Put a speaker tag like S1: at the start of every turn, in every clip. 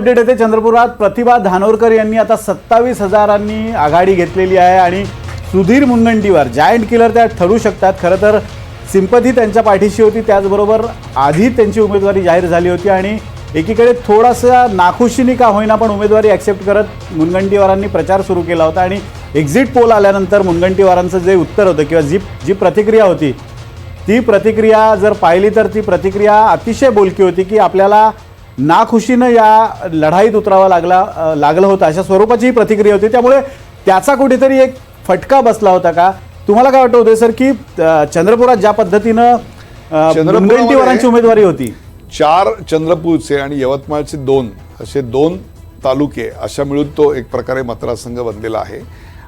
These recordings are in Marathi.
S1: अपडेट येते. चंद्रपुरात प्रतिभा धानोरकर यांनी आता सत्तावीस हजारांनी आघाडी घेतलेली आहे आणि सुधीर मुनगंटीवार जायंट किलर त्या ठरू शकतात. खरं तर सिंपथी त्यांच्या पाठीशी होती. त्याचबरोबर आधी त्यांची उमेदवारी जाहीर झाली होती आणि एकीकडे थोडासा नाखुशीने का होईना पण उमेदवारी ॲक्सेप्ट करत मुनगंटीवारांनी प्रचार सुरू केला होता आणि एक्झिट पोल आल्यानंतर मुनगंटीवारांचं जे उत्तर होतं किंवा जी जी प्रतिक्रिया होती ती प्रतिक्रिया जर पाहिली तर ती प्रतिक्रिया अतिशय बोलकी होती की आपल्याला नाखुशीनं या लढाईत उतरावं लागला लागलं होतं. अशा स्वरूपाची ही प्रतिक्रिया होती. त्यामुळे त्याचा कुठेतरी एक फटका बसला होता का? तुम्हाला काय वाटतं होतं सर की चंद्रपुरात ज्या पद्धतीनं मुनगंटीवारांची उमेदवारी होती?
S2: चार चंद्रपूरचे आणि यवतमाळचे दोन असे दोन तालुके अशा मिळून तो एक प्रकारे मतदारसंघ बनलेला आहे.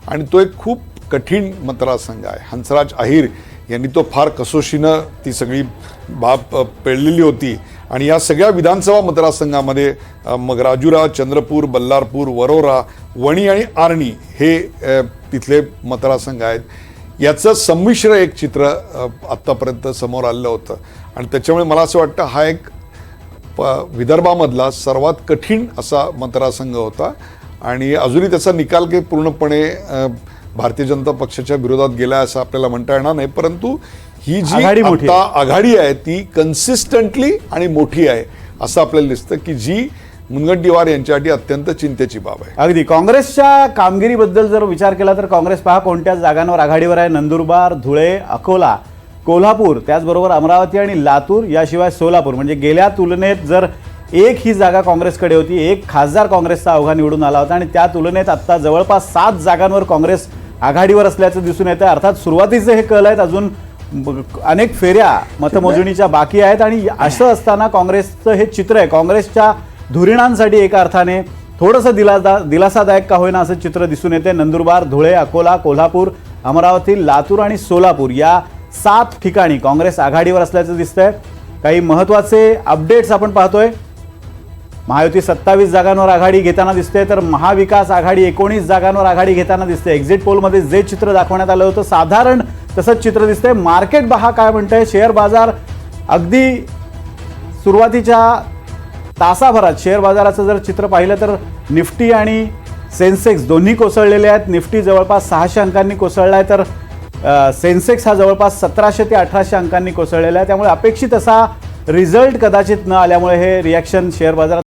S2: आणि तो एक खूप कठीण मतदारसंघ आहे. हंसराज अहिर यांनी तो फार कसोशीनं ती सगळी बाब पेळलेली होती. आणि या सगळ्या विधानसभा मतदारसंघामध्ये मग राजुरा चंद्रपूर बल्लारपूर वरोरा वणी आणि आर्णी हे तिथले मतदारसंघ आहेत. याचं संमिश्र एक चित्र आत्तापर्यंत समोर आलेलं होतं. आणि त्याच्यामुळे मला असं वाटतं हा एक प विदर्भामधला सर्वात कठीण असा मतदारसंघ होता. आणि अजूनही त्याचा निकाल काही पूर्णपणे भारतीय जनता पक्षाच्या विरोधात गेला असं आपल्याला म्हणता येणार नाही. परंतु ही जी
S1: आघाडी मोठी
S2: आता आघाडी आहे ती कन्सिस्टंटली आणि मोठी आहे असं आपल्याला दिसतं की जी मुनगंटीवार यांच्यासाठी अत्यंत चिंतेची बाब आहे.
S1: अगदी. काँग्रेसच्या कामगिरीबद्दल जर विचार केला तर काँग्रेस पहा कोणत्या जागांवर आघाडीवर आहे. नंदुरबार धुळे अकोला कोल्हापूर त्याचबरोबर अमरावती आणि लातूर याशिवाय सोलापूर. म्हणजे गेल्या तुलनेत जर एक ही जागा काँग्रेसकडे होती एक खासदार काँग्रेसचा अवघा निवडून आला होता आणि त्या तुलनेत आत्ता जवळपास सात जागांवर काँग्रेस आघाडीवर असल्याचं दिसून येतं अर्थात सुरुवातीचे हे कल आहेत अजून अनेक फेऱ्या मतमोजणीच्या बाकी आहेत आणि असं असताना काँग्रेसचं हे चित्र आहे. काँग्रेसच्या धुरीणांसाठी एका अर्थाने थोडंसं दिलासा दिलासादायक का होईना असं चित्र दिसून येते. नंदुरबार धुळे अकोला कोल्हापूर अमरावती लातूर आणि सोलापूर या सात ठिकाणी काँग्रेस आघाडीवर असल्याचं दिसतंय. काही महत्त्वाचे अपडेट्स आपण पाहतोय. महायुती सत्तावीस जागांवर आघाडी घेताना दिसते तर महाविकास आघाडी एकोणीस जागांवर आघाडी घेताना दिसते. एक्झिट पोलमध्ये जे चित्र दाखवण्यात आलं होतं साधारण तसंच चित्र दिसतंय. मार्केट बहा काय म्हणतंय. शेअर बाजार अगदी सुरुवातीच्या तासाभरात शेअर बाजाराचं जर चित्र पाहिलं तर निफ्टी आणि सेन्सेक्स दोन्ही कोसळलेले आहेत. निफ्टी जवळपास सहाशे अंकांनी कोसळला आहे. तर सेन्सेक्स हा जवळपास सतराशे ते अठराशे अंकांनी कोसळलेला आहे. त्यामुळे अपेक्षित असा रिझल्ट कदाचित न आल्यामुळे हे रिॲक्शन शेअर बाजारात